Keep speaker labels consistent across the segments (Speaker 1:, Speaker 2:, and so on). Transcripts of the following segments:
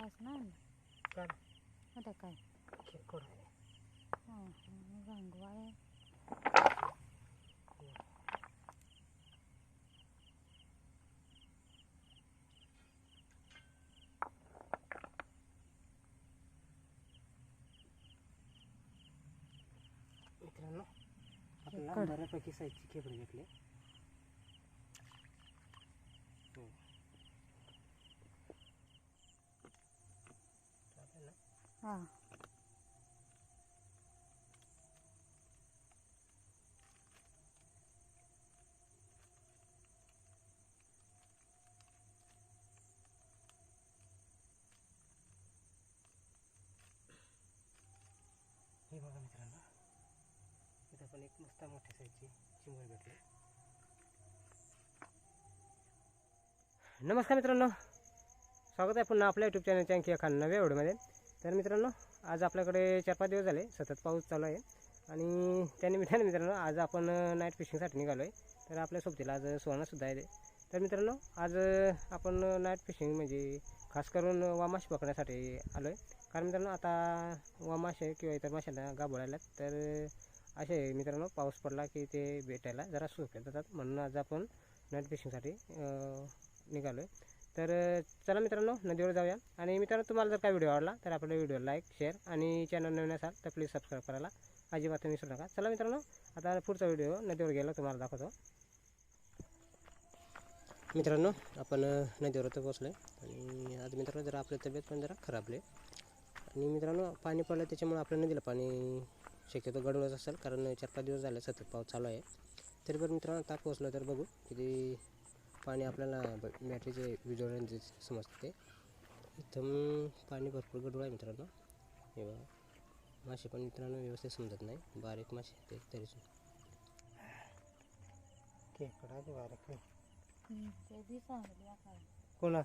Speaker 1: कास ना
Speaker 2: काल
Speaker 1: आता काय?
Speaker 2: खेकडा आहे
Speaker 1: गांगवा आहे.
Speaker 2: मित्रांनो
Speaker 1: खेकडा.
Speaker 2: बऱ्यापैकी साईजची खेकडे भेटले हो. चालेल ना?
Speaker 1: हां.
Speaker 2: हे बघा मित्रांनो इथं पण एक मस्त मोठ्या साईजची चिंबळ भेटली. नमस्कार मित्रांनो स्वागत आहे पुन्हा आपल्या यूट्यूब चॅनलच्या आणखी एका नव्या व्हिडिओमध्ये. तर मित्रांनो आज आपल्याकडे चार पाच दिवस झाले सतत पाऊस चालू आहे. आणि त्यानिमित्ताने मित्रांनो आज आपण नाईट फिशिंगसाठी निघालो आहे तर आपल्या सोबतीला आज सुवर्णासुद्धा आहे तर मित्रांनो आज आपण नाईट फिशिंग म्हणजे खास करून वामाश पकडण्यासाठी आलो आहे कारण मित्रांनो आता वामाशे किंवा इतर माशांना गाभोळ आल्यात तर असे मित्रांनो पाऊस पडला की ते भेटायला जरा सोपे जातात. म्हणून आज आपण नाईट फिशिंगसाठी निघालो आहे तर चला मित्रांनो नदीवर जाऊया. आणि मित्रांनो तुम्हाला जर काय व्हिडिओ आवडला तर आपल्या व्हिडिओ लाईक शेअर आणि चॅनल नवीन असाल तर प्लीज सबस्क्राईब करायला अजिबात विसरू नका. चला मित्रांनो आता पुढचा व्हिडिओ नदीवर गेला तुम्हाला दाखवतो. मित्रांनो आपण नदीवर तर पोचलो आहे आणि आज मित्रांनो जरा आपली तब्येत पण जरा खराब आहे. आणि मित्रांनो पाणी पडलं त्याच्यामुळे आपल्या नदीला पाणी शक्यतो गडवलंच असेल कारण चार पाच दिवस झाले सतत पाऊस चालू आहे. तरी पण मित्रांनो आता पोचलं तर बघू किती पाणी आपल्याला ब- बॅटरीचे विजवण्याचे समजते. इथं पाणी भरपूर गडूळ आहे मित्रांनो. हे बघा. मासे पण मित्रांनो व्यवस्थित समजत नाही. बारीक मासे ते तरी खेकडा बारीक. कोणा?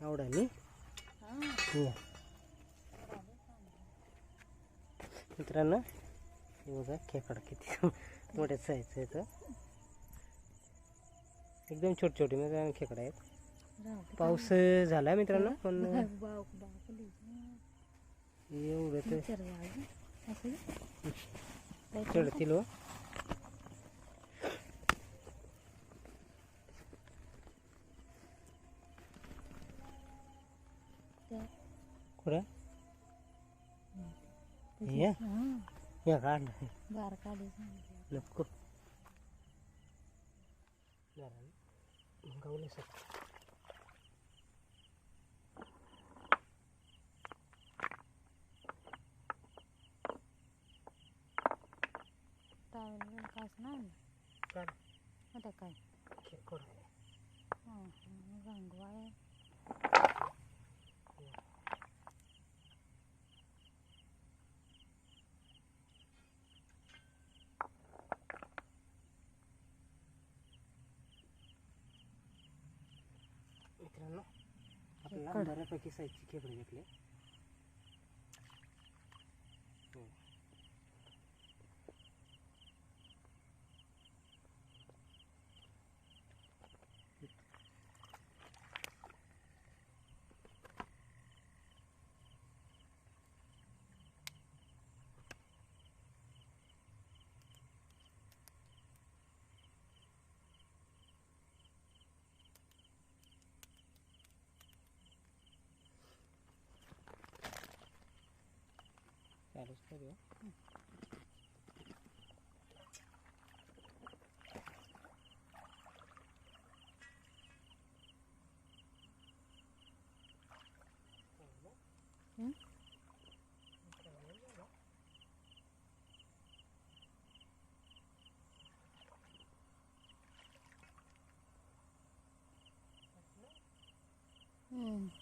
Speaker 2: आवडा मी
Speaker 1: हां.
Speaker 2: मित्रांनो हे बघा खेकडा किती मोठ्या साईजचं आहे तर एकदम छोटे छोटे म्हणजे खेकडा आहेत
Speaker 1: राहू दे.
Speaker 2: पाऊस झाला मित्रांनो पण
Speaker 1: बाव बावली
Speaker 2: एवढं तर
Speaker 1: विचार झालं असं
Speaker 2: चढतील हो.
Speaker 1: त्या
Speaker 2: कुठं? हे.
Speaker 1: हां.
Speaker 2: या काढ.
Speaker 1: गार काढी सांगितलं
Speaker 2: नको गावले सर
Speaker 1: टावेल कास ना
Speaker 2: काढ
Speaker 1: आता काय
Speaker 2: खेकडा आहे
Speaker 1: हां गांगवा आहे
Speaker 2: मित्रांनो आपल्याला. बऱ्यापैकी साईजची खेकडे भेटले やろしるよ。うん？うん。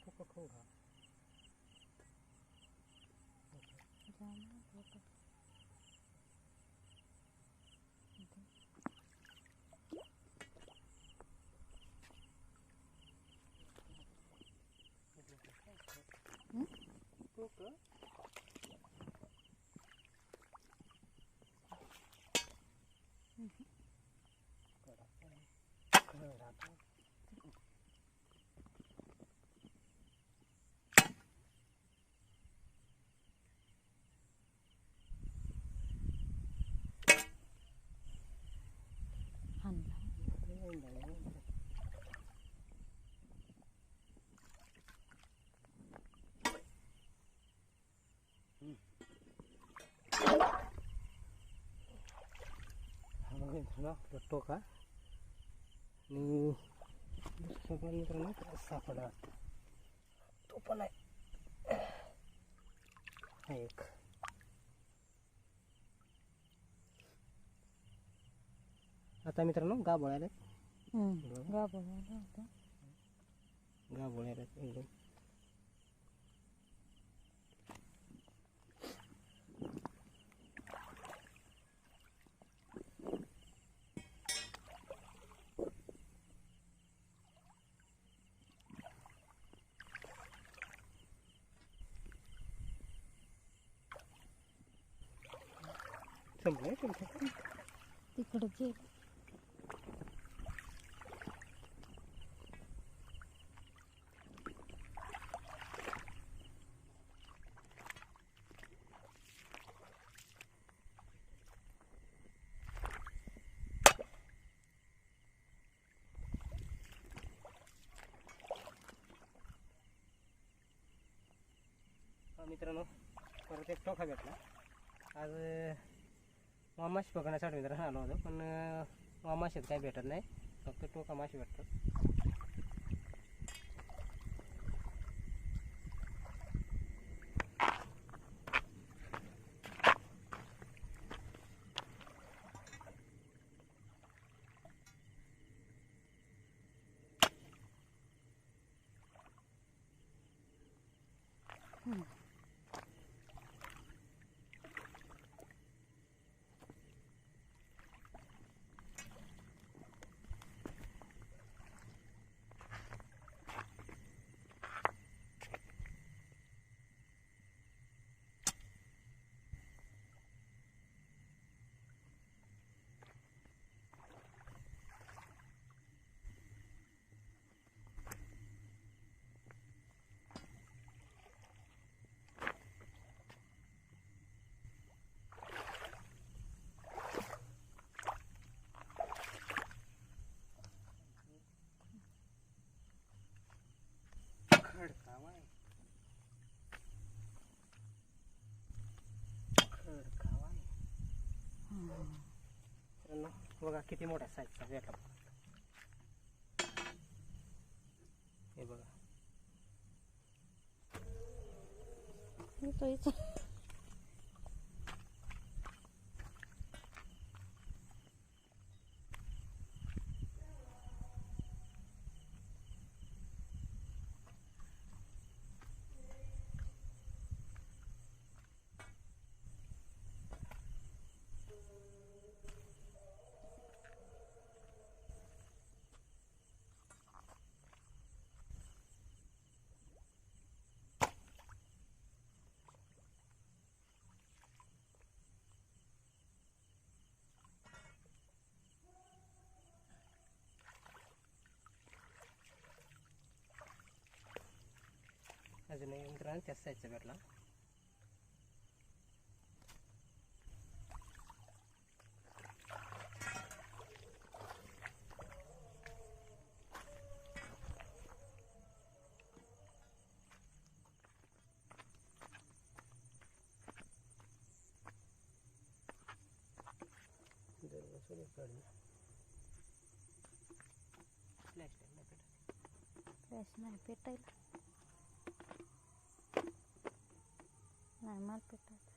Speaker 1: हं? हम्म.
Speaker 2: थोडा
Speaker 1: जाम डोकं. इथे. हं?
Speaker 2: टोकं
Speaker 1: आणला
Speaker 2: आपला टोका आणि दुसरा मित्रांनो सापडा. तो पण आहे. हा एक. आता मित्रांनो गाभोळ्याला.
Speaker 1: गाभोळ्याला.
Speaker 2: गाभोळ्याला एकदम. संपलंय तुमचं
Speaker 1: तिकडं गेलं
Speaker 2: हा मित्रांनो परत एक टोका भेटला. आज मामाशी पकडण्यासाठी मित्रांनो आलो होतो पण अं, मामाशीत काही भेटत नाही. फक्त टोका माशी भेटतात
Speaker 1: हं.
Speaker 2: खडकावा आहे. खडकावा आहे.
Speaker 1: हं.
Speaker 2: मित्रांनो बघा किती मोठ्या साईजचा भेटला हे बघा.
Speaker 1: येतो इथं.
Speaker 2: अजून एक मित्रांनो त्याच साईजचा
Speaker 1: मार्केटात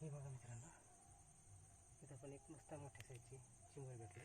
Speaker 1: हे
Speaker 2: बघा मित्रांनो
Speaker 1: इथं
Speaker 2: पण एक मस्त मोठी साईजची चिंबर भेटली.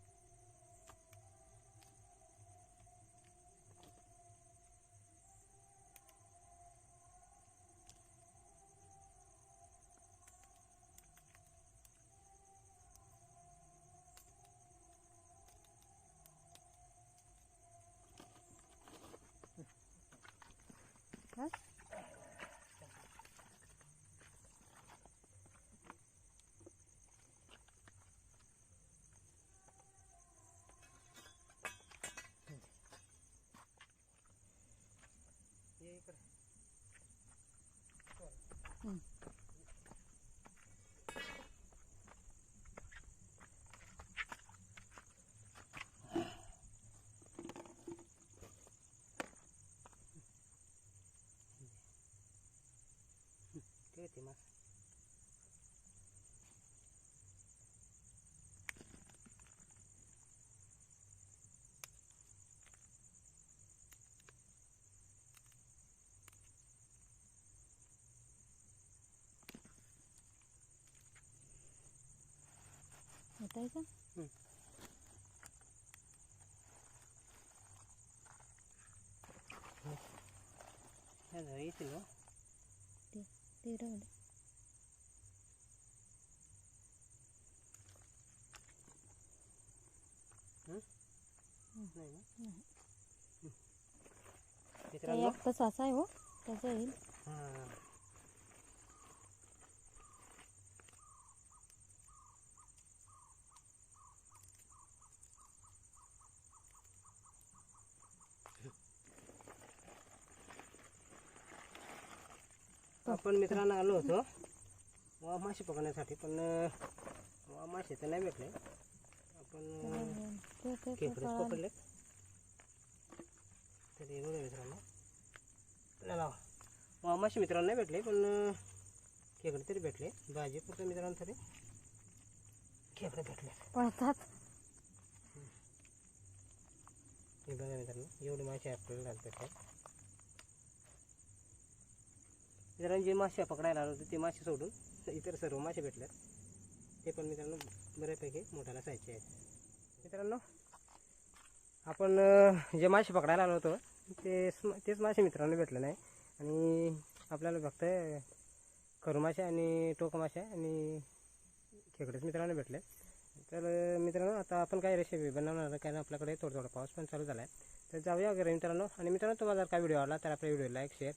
Speaker 1: 嗯
Speaker 2: 这个怎么
Speaker 1: हं.
Speaker 2: ते ते मास
Speaker 1: येत आहे का
Speaker 2: ह्या झाडं येतील हो
Speaker 1: ते ते राहू दे
Speaker 2: नाही ना
Speaker 1: नाही. त्या
Speaker 2: मित्रांनो
Speaker 1: एक तर सासा आहे हो त्याचा येईल
Speaker 2: हां आपण मित्रांनो आलो होतो. वा मासे पकडण्यासाठी पण वा मासे तर नाही भेटले. आपण खेकडेच. पकडले. तर बघा मित्रांनो. आपल्याला वा मासे मित्रांनो नाही भेटले पण खेकडे तरी भेटले. भाजी पुरतं मित्रांनो तरी. खेकडे भेटले.
Speaker 1: पळतात.
Speaker 2: हे बघा मित्रांनो एवढे मासे आपल्याला भेटले मित्रांनो जे मासे पकडायला आलो होते ते मासे सोडून इतर सर्व मासे भेटले ते पण मित्रांनो बऱ्यापैकी मोठ्याला सायचे आहेत. मित्रांनो आपण जे मासे पकडायला आलो होतो ते तेच मासे मित्रांनो भेटले नाही. आणि आपल्याला फक्त खरू आणि टोक आणि खेकडेच मित्रांनो भेटले. तर मित्रांनो आता आपण काय रेसिपी बनवणार कारण आपल्याकडे थोडा थोडा पाऊस पण चालू झाला आहे तर जाऊया वगैरे मित्रांनो. आणि मित्रांनो तुम्हाला जर काय व्हिडिओ आवडला तर आपल्या व्हिडिओ लाईक शेअर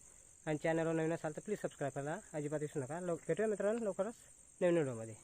Speaker 2: आणि चॅनलवर नवीन असाल तर प्लीज सबस्क्राईब करा. अजिबात विसरू नका. लव भेटूया मित्रांनो लवकरच नवीन व्हिडिओमध्ये